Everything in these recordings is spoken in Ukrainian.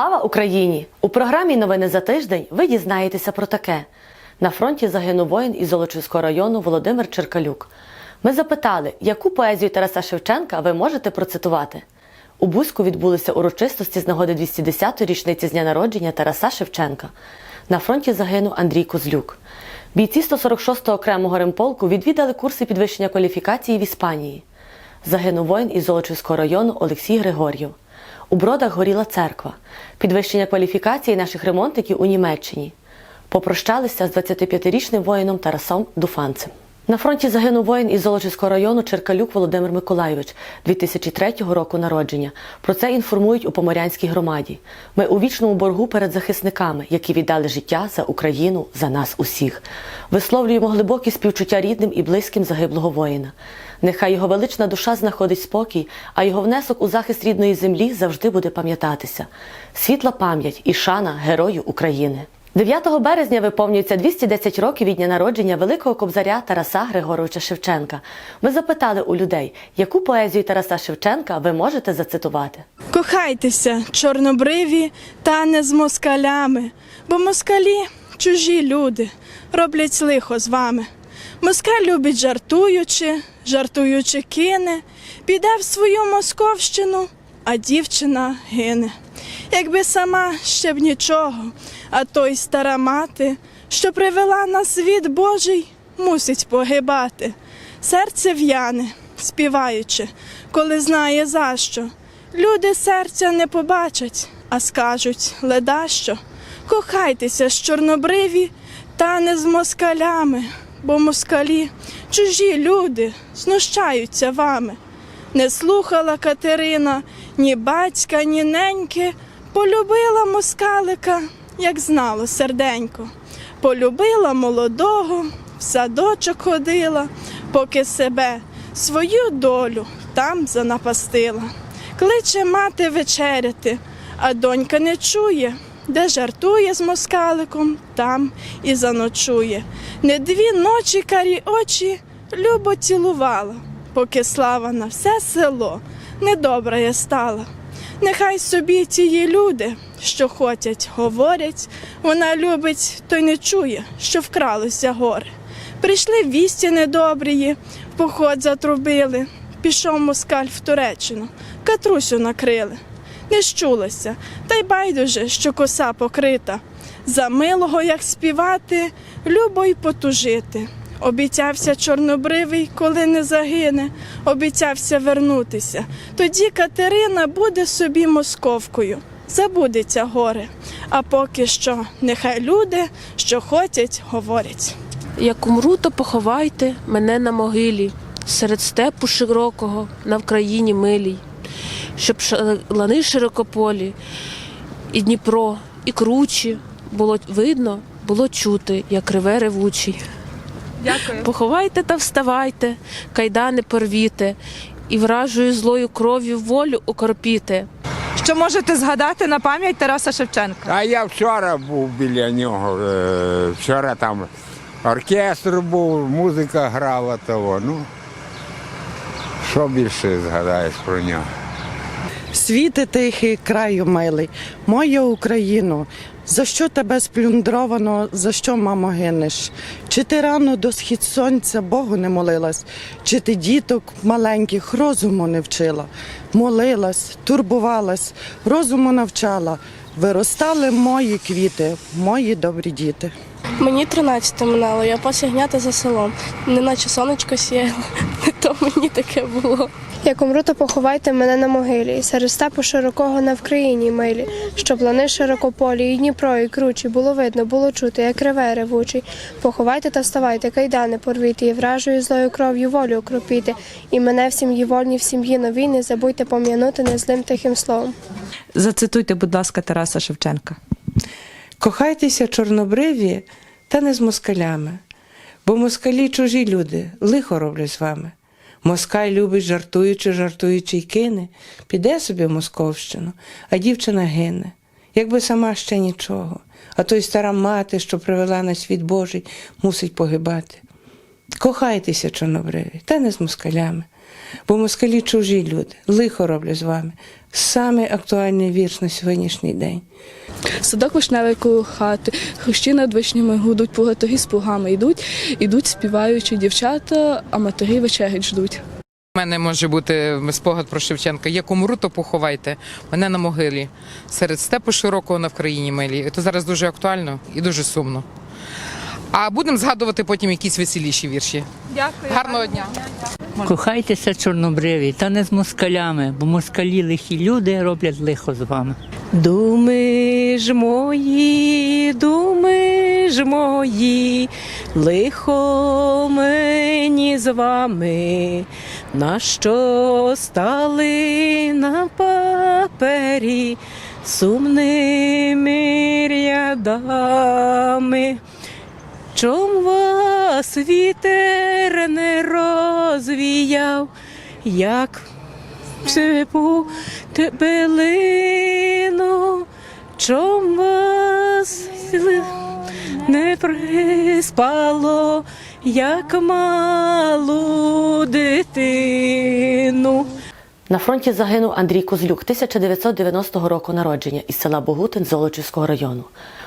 Слава Україні! У програмі Новини за тиждень ви дізнаєтеся про таке. На фронті загинув воїн із Золочівського району Володимир Черкалюк. Ми запитали, яку поезію Тараса Шевченка ви можете процитувати. У Бузьку відбулися урочистості з нагоди 210-ї річниці з дня народження Тараса Шевченка. На фронті загинув Андрій Козлюк. Бійці 146-го окремого ремполку відвідали курси підвищення кваліфікації в Іспанії. Загинув воїн із Золочівського району Олексій Григор'єв. У Бродах горіла церква, підвищення кваліфікації наших ремонтників у Німеччині. Попрощалися з 25-річним воїном Тарасом Дуфанцем. На фронті загинув воїн із Золочівського району Черкалюк Володимир Миколайович 2003 року народження. Про це інформують у Поморянській громаді. Ми у вічному боргу перед захисниками, які віддали життя за Україну, за нас усіх. Висловлюємо глибокі співчуття рідним і близьким загиблого воїна. Нехай його велична душа знаходить спокій, а його внесок у захист рідної землі завжди буде пам'ятатися. Світла пам'ять і шана герою України. 9 березня виповнюється 210 років від дня народження великого кобзаря Тараса Григоровича Шевченка. Ми запитали у людей, яку поезію Тараса Шевченка ви можете зацитувати. Кохайтеся, чорнобриві, та не з москалями, бо москалі чужі люди роблять лихо з вами. Москаль любить жартуючи, жартуючи кине, піде в свою московщину, а дівчина гине. Якби сама ще б нічого, а той стара мати, що привела на світ Божий, мусить погибати. Серце в'яне, співаючи, коли знає за що. Люди серця не побачать, а скажуть леда що. Кохайтеся з чорнобриві, та не з москалями, бо москалі чужі люди знущаються вами. Не слухала Катерина ні батька, ні неньки, полюбила москалика, як знало серденько. Полюбила молодого, в садочок ходила, поки себе, свою долю там занапастила. Кличе мати вечеряти, а донька не чує, де жартує з москаликом, там і заночує. Не дві ночі карі очі любо цілувала, поки слава на все село недобра я стала. Нехай собі ті люди, що хотять, говорять, вона любить, то й не чує, що вкралося горе. Прийшли вісті недобрії, поход затрубили, пішов москаль в Туреччину, катрусю накрили. Не щулася, та й байдуже, що коса покрита. За милого, як співати, любо й потужити. Обіцявся чорнобривий, коли не загине, обіцявся вернутися. Тоді Катерина буде собі московкою, забудеться горе. А поки що, нехай люди, що хотять, говорять. Як умру, то поховайте мене на могилі, серед степу широкого на Вкраїні милій, щоб лани широкополі, і Дніпро, і кручі було видно, було чути, як реве ревучий. Дякую. Поховайте та вставайте, кайдани порвіте, і вражою злою кров'ю волю укропіте. Що можете згадати на пам'ять Тараса Шевченка? А я вчора був біля нього. е, Вчора там оркестр був, музика грала того. Ну, що більше згадаєш про нього? Світи тихий, краю милий, моя Україно, за що тебе сплюндровано, за що, мамо, гинеш? Чи ти рано до схід сонця Богу не молилась, чи ти діток маленьких розуму не вчила? Молилась, турбувалась, розуму навчала, виростали мої квіти, мої добрі діти. Мені 13 минало, я пасягнята за селом. Неначе сонечко сіяло, не то мені таке було. Як умру, то поховайте мене на могилі, серед степу широкого на Вкраїні милі, щоб лани широкополі, і Дніпро, і кручі, було видно, було чути, як реве ревучий. Поховайте та вставайте, кайдани порвіти, і вражою злою кров'ю волю окропіти, і мене в сім'ї вольні, в сім'ї новій, не забудьте пом'янути незлим тихим словом. Зацитуйте, будь ласка, Тараса Шевченка. Кохайтеся чорнобриві та не з москалями, бо москалі чужі люди, лихо роблять з вами. Москаль любить, жартуючи, жартуючи й кине, піде собі в Московщину, а дівчина гине, якби сама ще нічого. А то й стара мати, що привела на світ Божий, мусить погибати. Кохайтеся, чорнобриві, та не з москалями, Бо москалі чужі люди, лихо роблять з вами. Самий актуальний вірш на сьогоднішній день. Садок вишневий коло хати, хрущі над вишнями гудуть, пугатої з плугами йдуть, ідуть співаючи дівчата, а матері вечерять ждуть. У мене може бути спогад про Шевченка. Як умру, то поховайте мене на могилі серед степу широкого на Вкраїні милі. Це зараз дуже актуально і дуже сумно. А будемо згадувати потім якісь веселіші вірші. Дякую. Гарного дня! Кохайтеся чорнобриві, та не з москалями, бо москалі лихі люди роблять лихо з вами. Думи ж мої, думи ж мої, лихо мені з вами, нащо стали на папері сумними рядами. Чом вас вітер не розвіяв, як цепу тебелину, чом вас не приспало, як малу дитину. На фронті загинув Андрій Козлюк 1990 року народження із села Богутин Золочівського району.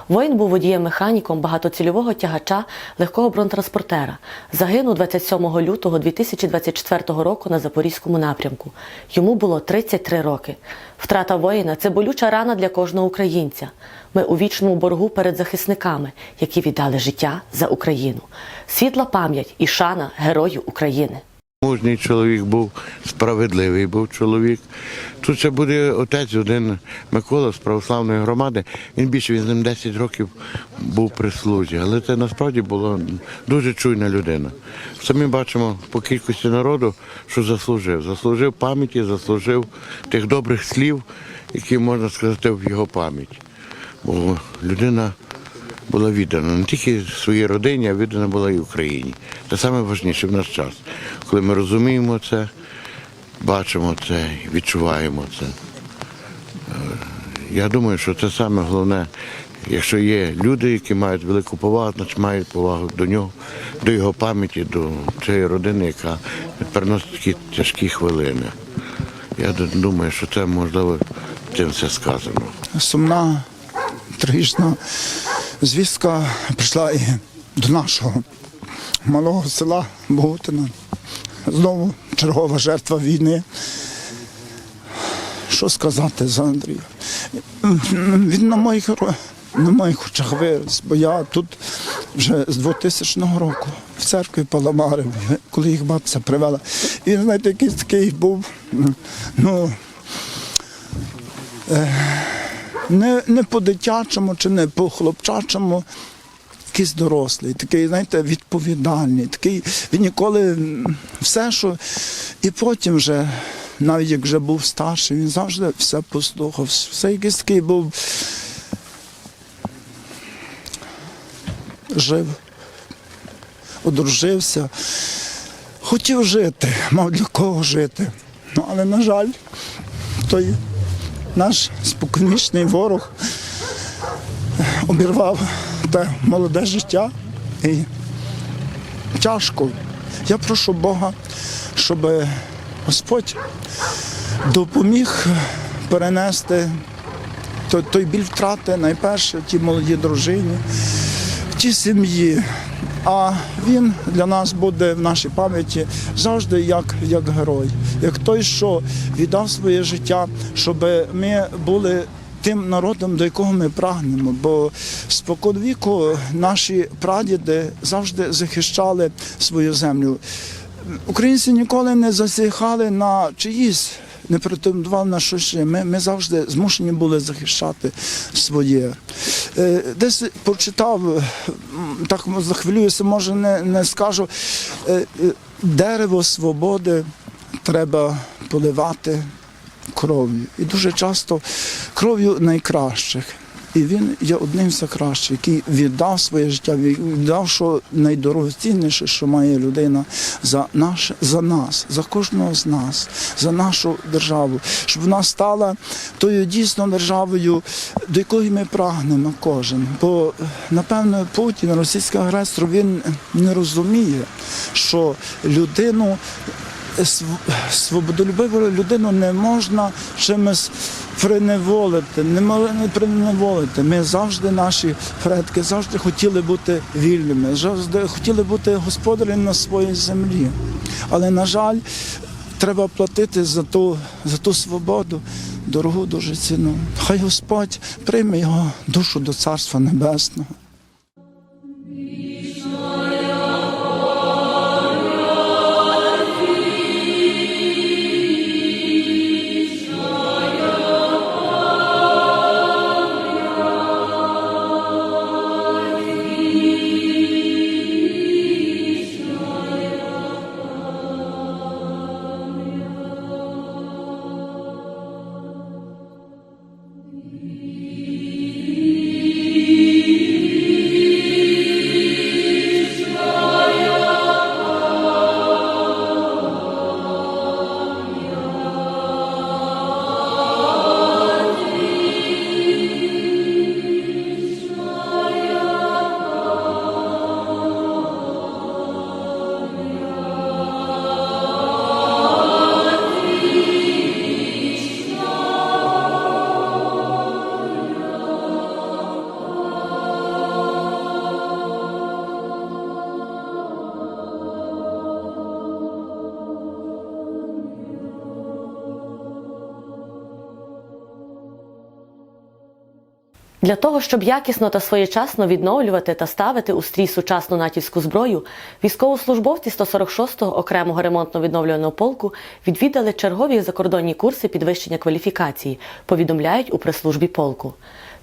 Воїн був водієм-механіком багатоцільового тягача легкого бронетранспортера. Загинув 27 лютого 2024 року на Запорізькому напрямку. Йому було 33 роки. Втрата воїна це болюча рана для кожного українця. Ми у вічному боргу перед захисниками, які віддали життя за Україну. Світла пам'ять і шана герою України. Мужній чоловік був, справедливий був чоловік. Тут ще буде отець один Микола з православної громади. Він більше він з ним 10 років був при служі. Але це насправді була дуже чуйна людина. Самі бачимо по кількості народу, що заслужив. Заслужив пам'яті, заслужив тих добрих слів, які можна сказати в його пам'ять. Бо людина була віддана не тільки своїй родині, а віддана була і Україні. Це найважливіше в наш час, коли ми розуміємо це, бачимо це, відчуваємо це. Е, Я думаю, що це саме головне, якщо є люди, які мають велику повагу, значить мають повагу до нього, до його пам'яті, до цієї родини, яка переносить такі тяжкі хвилини. Я думаю, що це можливо цим все сказано. сумна, трагічна звістка прийшла і до нашого малого села Богутина. Знову чергова жертва війни. Що сказати за Андрія? Він на моїх, на моїх очах виріс, бо я тут вже з 2000 року в церкві Паламари, коли їх бабця привела. І знаєте, якийсь такий був, ну, не, не по-дитячому чи не по-хлопчачому. Якийсь дорослий, такий, знаєте, відповідальний, такий, він ніколи все, що. І потім вже, навіть як вже був старший, він завжди все послухав. Все якийсь такий був. Жив, одружився, хотів жити, мав для кого жити. Ну, але, на жаль, той наш споконвічний ворог обірвав те молоде життя і тяжко. Я прошу Бога, щоб Господь допоміг перенести той, біль втрати найперше тій молодій дружині, тій сім'ї. А він для нас буде в нашій пам'яті завжди як, як герой, як той, що віддав своє життя, щоб ми були тим народом, до якого ми прагнемо. Бо споконвіку наші прадіди завжди захищали свою землю. Українці ніколи не засіхали на чиїсь. Не претендував на щось. Ми, ми завжди змушені були захищати своє. Е, Десь прочитав, так захвилююся, може не, не скажу. е, е, Дерево свободи треба поливати кров'ю. І дуже часто кров'ю найкращих. І він є одним з кращих, який віддав своє життя, віддав що найдорогоцінніше, що має людина за наш, за нас, за кожного з нас, за нашу державу, щоб вона стала тою дійсно державою, до якої ми прагнемо кожен. Бо напевно Путін, російський агресор, він не розуміє, що людину свободолюбиву людину не можна чимось приневолити, не мо- не приневолити. Ми завжди, наші предки, завжди хотіли бути вільними, завжди хотіли бути господарем на своїй землі. Але, на жаль, треба платити за ту, за ту свободу дорогу дуже ціну. Хай Господь прийме його душу до Царства Небесного. Для того, щоб якісно та своєчасно відновлювати та ставити у стрій сучасну натівську зброю, військовослужбовці 146-го окремого ремонтно-відновлюваного полку відвідали чергові закордонні курси підвищення кваліфікації, повідомляють у прес-службі полку.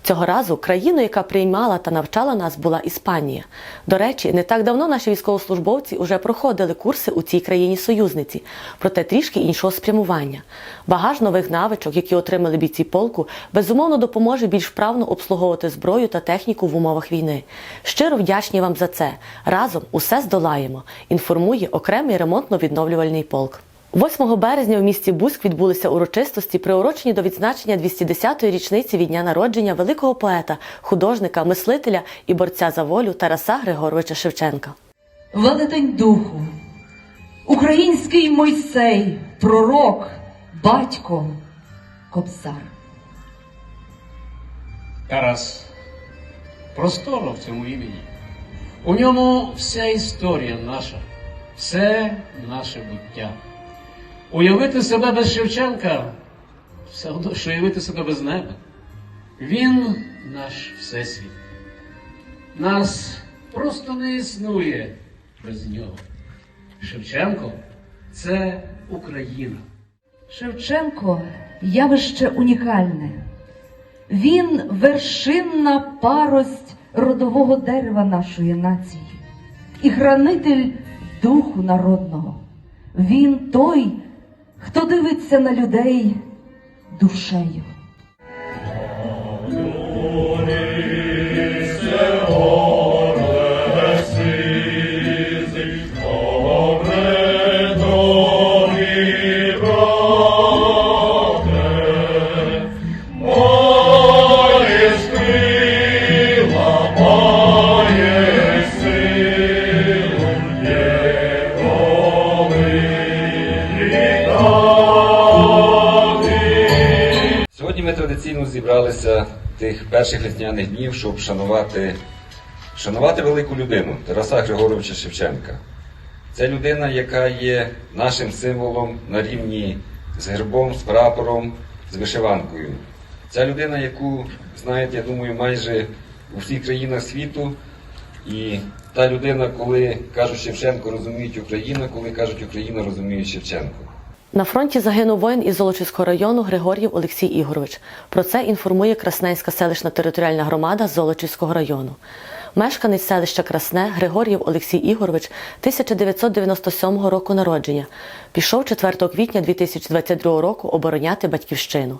Цього разу країною, яка приймала та навчала нас, була Іспанія. До речі, не так давно наші військовослужбовці вже проходили курси у цій країні союзниці, проте трішки іншого спрямування. Багаж нових навичок, які отримали бійці полку, безумовно допоможе більш вправно обслуговувати зброю та техніку в умовах війни. Щиро вдячні вам за це. Разом усе здолаємо. Інформує окремий ремонтно-відновлювальний полк. 8 березня в місті Буськ відбулися урочистості, приурочені до відзначення 210-ї річниці від дня народження великого поета, художника, мислителя і борця за волю Тараса Григоровича Шевченка. Велетень духу, український Мойсей, пророк, батько, кобзар. Тарас просторно в цьому імені. У ньому вся історія наша, все наше буття. Уявити себе без Шевченка все одно, що уявити себе без неба. Він наш всесвіт. Нас просто не існує без нього. Шевченко це Україна. Шевченко явище унікальне. Він вершинна парость родового дерева нашої нації і хранитель духу народного. Він той, хто дивиться на людей душею. Сьогодні традиційно зібралися тих перших літняних днів, щоб шанувати, шанувати велику людину Тараса Григоровича Шевченка. Це людина, яка є нашим символом на рівні з гербом, з прапором, з вишиванкою. Ця людина, яку знають, я думаю, майже у всіх країнах світу. І та людина, коли кажуть Шевченко, розуміють Україну, коли кажуть Україна, розуміють Шевченко. На фронті загинув воїн із Золочівського району Григор'єв Олексій Ігорович. Про це інформує Красненська селищна територіальна громада Золочівського району. Мешканець селища Красне Григор'єв Олексій Ігорович 1997 року народження. Пішов 4 квітня 2022 року обороняти батьківщину.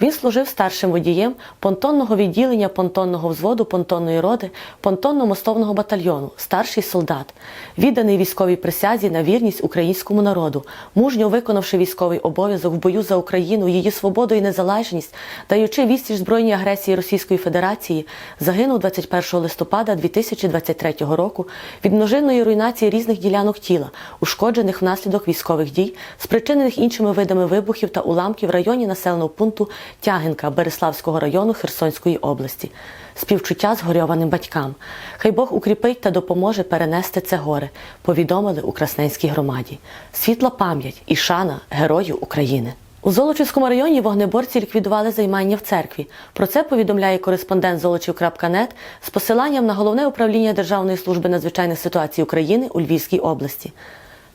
Він служив старшим водієм понтонного відділення понтонного взводу понтонної роди понтонно-мостовного батальйону, старший солдат, відданий військовій присязі на вірність українському народу, мужньо виконавши військовий обов'язок в бою за Україну, її свободу і незалежність, даючи відсіч збройній агресії Російської Федерації, загинув 21 листопада 2023 року від множинної руйнації різних ділянок тіла, ушкоджених внаслідок військових дій, спричинених іншими видами вибухів та уламків в районі населеного пункту Тягинка Береславського району Херсонської області. Співчуття згорьованим батькам. Хай Бог укріпить та допоможе перенести це горе, повідомили у Красненській громаді. Світла пам'ять і шана герою України. У Золочівському районі вогнеборці ліквідували займання в церкві. Про це повідомляє кореспондент Золочів.нет з посиланням на головне управління Державної служби надзвичайних ситуацій України у Львівській області.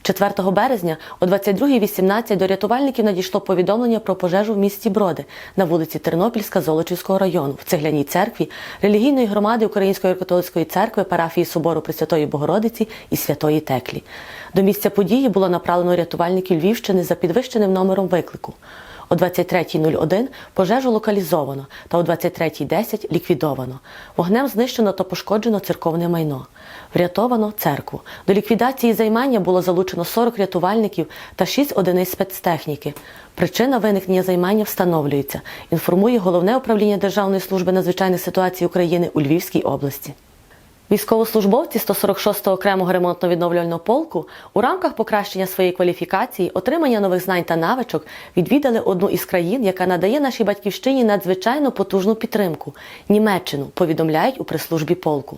4 березня о 22.18 до рятувальників надійшло повідомлення про пожежу в місті Броди на вулиці Тернопільська Золочівського району в цегляній церкві релігійної громади Української католицької церкви парафії собору Пресвятої Богородиці і Святої Теклі. До місця події було направлено рятувальників Львівщини за підвищеним номером виклику. О 23.01 пожежу локалізовано та о 23.10 ліквідовано. Вогнем знищено та пошкоджено церковне майно. Врятовано церкву. До ліквідації займання було залучено 40 рятувальників та 6 одиниць спецтехніки. Причина виникнення займання встановлюється, інформує Головне управління Державної служби надзвичайних ситуацій України у Львівській області. Військовослужбовці 146-го окремого ремонтно-відновлювального полку у рамках покращення своєї кваліфікації, отримання нових знань та навичок відвідали одну із країн, яка надає нашій батьківщині надзвичайно потужну підтримку Німеччину, повідомляють у прес-службі полку.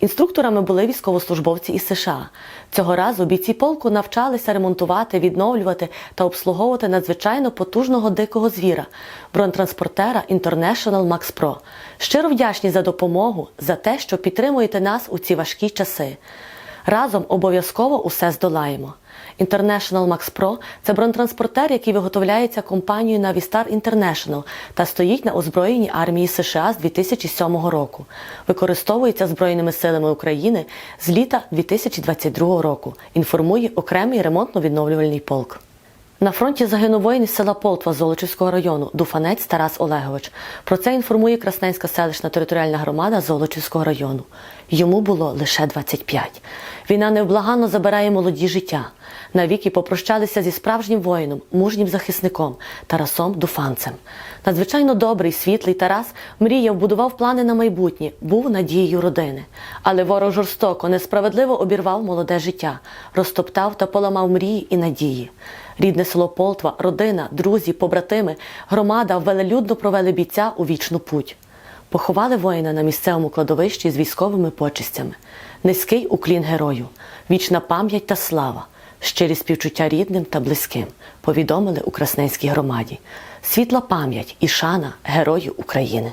Інструкторами були військовослужбовці із США. Цього разу бійці полку навчалися ремонтувати, відновлювати та обслуговувати надзвичайно потужного дикого звіра бронетранспортера International Max Pro. Щиро вдячні за допомогу, за те, що підтримуєте нас у ці важкі часи. Разом обов'язково усе здолаємо. International Max Pro – це бронетранспортер, який виготовляється компанією Navistar International та стоїть на озброєнні армії США з 2007 року. Використовується Збройними силами України з літа 2022 року. Інформує окремий ремонтно-відновлювальний полк. На фронті загинув воїн із села Полтва Золочівського району, Дуфанець Тарас Олегович. Про це інформує Красненська селищна територіальна громада Золочівського району. Йому було лише 25. Війна невблаганно забирає молоді життя. Навіки попрощалися зі справжнім воїном, мужнім захисником Тарасом Дуфанцем. Надзвичайно добрий, світлий Тарас мріяв, будував плани на майбутнє, був надією родини. Але ворог жорстоко, несправедливо обірвав молоде життя, розтоптав та поламав мрії і надії. Рідне село Полтва, родина, друзі, побратими, громада велелюдно провели бійця у вічну путь. Поховали воїна на місцевому кладовищі з військовими почестями. Низький уклін герою, вічна пам'ять та слава, щирі співчуття рідним та близьким, повідомили у Красненській громаді. Світла пам'ять і шана герою України.